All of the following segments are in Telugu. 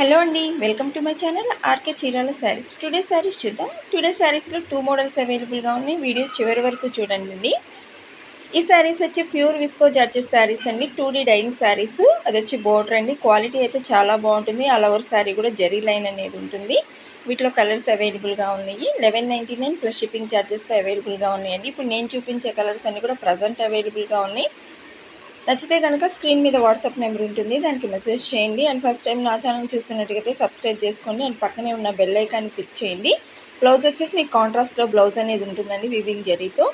హలో అండి welcome to my channel R K Chirala sarees. Today sarees చూద్దాం. టుడే శారీస్లో టూ మోడల్స్ అవైలబుల్గా ఉన్నాయి. వీడియో చివరి వరకు చూడండి ఈ శారీస్ వచ్చి ప్యూర్ విస్కో జార్జెస్ శారీస్ అండి. Two D dyeing sarees. అది వచ్చి బోర్డర్ అండి. క్వాలిటీ అయితే చాలా బాగుంటుంది. ఆల్ ఓవర్ శారీ కూడా జరీ లైన్ అనేది ఉంటుంది. వీటిలో కలర్స్ అవైలబుల్గా ఉన్నాయి. Eleven ninety nine plus shipping ఛార్జెస్తో అవైలబుల్గా ఉన్నాయండి. ఇప్పుడు నేను చూపించే కలర్స్ అన్నీ కూడా ప్రజెంట్ అవైలబుల్గా ఉన్నాయి. నచ్చితే కనుక స్క్రీన్ మీద వాట్సాప్ నెంబర్ ఉంటుంది. దానికి మెసేజ్ చేయండి. అండ్ ఫస్ట్ టైం నా ఛానల్ చూస్తున్నట్టుగైతే సబ్స్క్రైబ్ చేసుకోండి. అండ్ పక్కనే ఉన్న బెల్ ఐకాన్ని క్లిక్ చేయండి. బ్లౌజ్ వచ్చేసి మీకు కాంట్రాస్ట్లో బ్లౌజ్ అనేది ఉంటుందండి వివింగ్ జరీతో.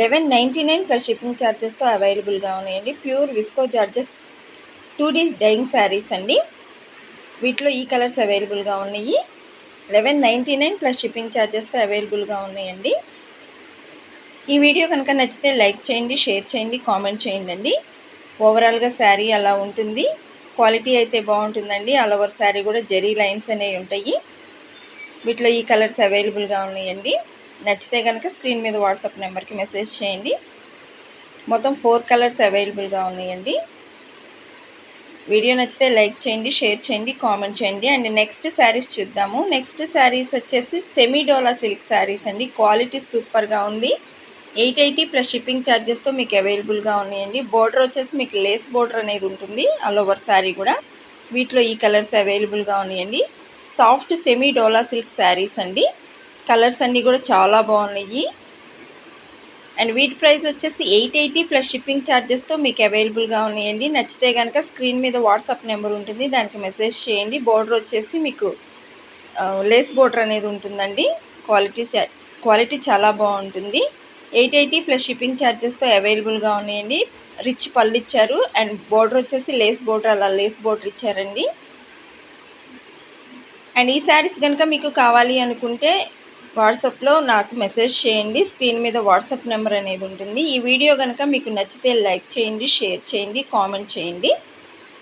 Eleven ninety nine plus shipping ఛార్జెస్తో అవైలబుల్గా ఉన్నాయండి. Pure visco charges two D dyeing sarees అండి. వీటిలో ఈ కలర్స్ అవైలబుల్గా ఉన్నాయి. Eleven ninety nine plus shipping ఛార్జెస్తో అవైలబుల్గా ఉన్నాయండి. ఈ వీడియో కనుక నచ్చితే లైక్ చేయండి షేర్ చేయండి కామెంట్ చేయండి ఓవరాల్గా శారీ అలా ఉంటుంది. క్వాలిటీ అయితే బాగుంటుందండి. ఆల్ ఓవర్ శారీ కూడా జెరీ లైన్స్ అనేవి ఉంటాయి. వీటిలో ఈ కలర్స్ అవైలబుల్గా ఉన్నాయండి. నచ్చితే కనుక స్క్రీన్ మీద వాట్సాప్ నెంబర్కి మెసేజ్ చేయండి. మొత్తం ఫోర్ కలర్స్ అవైలబుల్గా ఉన్నాయండి. వీడియో నచ్చితే లైక్ చేయండి షేర్ చేయండి కామెంట్ చేయండి. అండ్ నెక్స్ట్ శారీస్ చూద్దాము. నెక్స్ట్ శారీస్ వచ్చేసి సెమీడోలా సిల్క్ శారీస్ అండి. క్వాలిటీ సూపర్గా ఉంది. ఎయిట్ ఎయిటీ ప్లస్ షిప్పింగ్ ఛార్జెస్తో మీకు అవైలబుల్గా ఉన్నాయండి. బోర్డర్ వచ్చేసి మీకు లేస్ బోర్డర్ అనేది ఉంటుంది. ఆల్ ఓవర్ శారీ కూడా. వీటిలో ఈ కలర్స్ అవైలబుల్గా ఉన్నాయండి. Soft semi dola silk sarees అండి. కలర్స్ అన్నీ కూడా చాలా బాగున్నాయి. అండ్ వీటి ప్రైస్ వచ్చేసి ఎయిట్ ఎయిటీ ప్లస్ షిప్పింగ్ ఛార్జెస్తో మీకు అవైలబుల్గా ఉన్నాయండి. నచ్చితే కనుక స్క్రీన్ మీద వాట్సాప్ నెంబర్ ఉంటుంది. దానికి మెసేజ్ చేయండి. బోర్డర్ వచ్చేసి మీకు లేస్ బోర్డర్ అనేది ఉంటుందండి. క్వాలిటీ క్వాలిటీ చాలా బాగుంటుంది. ఎయిట్ ఎయిటీ ప్లస్ షిప్పింగ్ ఛార్జెస్తో అవైలబుల్గా ఉన్నాయండి. రిచ్ పళ్ళు ఇచ్చారు. అండ్ బోర్డర్ వచ్చేసి లేస్ బోర్డర్ అలా లేస్ బోర్డర్ ఇచ్చారండి. అండ్ ఈ శారీస్ కనుక మీకు కావాలి అనుకుంటే వాట్సాప్లో నాకు మెసేజ్ చేయండి. స్క్రీన్ మీద వాట్సాప్ నెంబర్ అనేది ఉంటుంది. ఈ వీడియో కనుక మీకు నచ్చితే లైక్ చేయండి షేర్ చేయండి కామెంట్ చేయండి.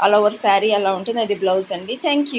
ఆల్ ఓవర్ శారీ అలా ఉంటుంది. అది బ్లౌజ్ అండి. థ్యాంక్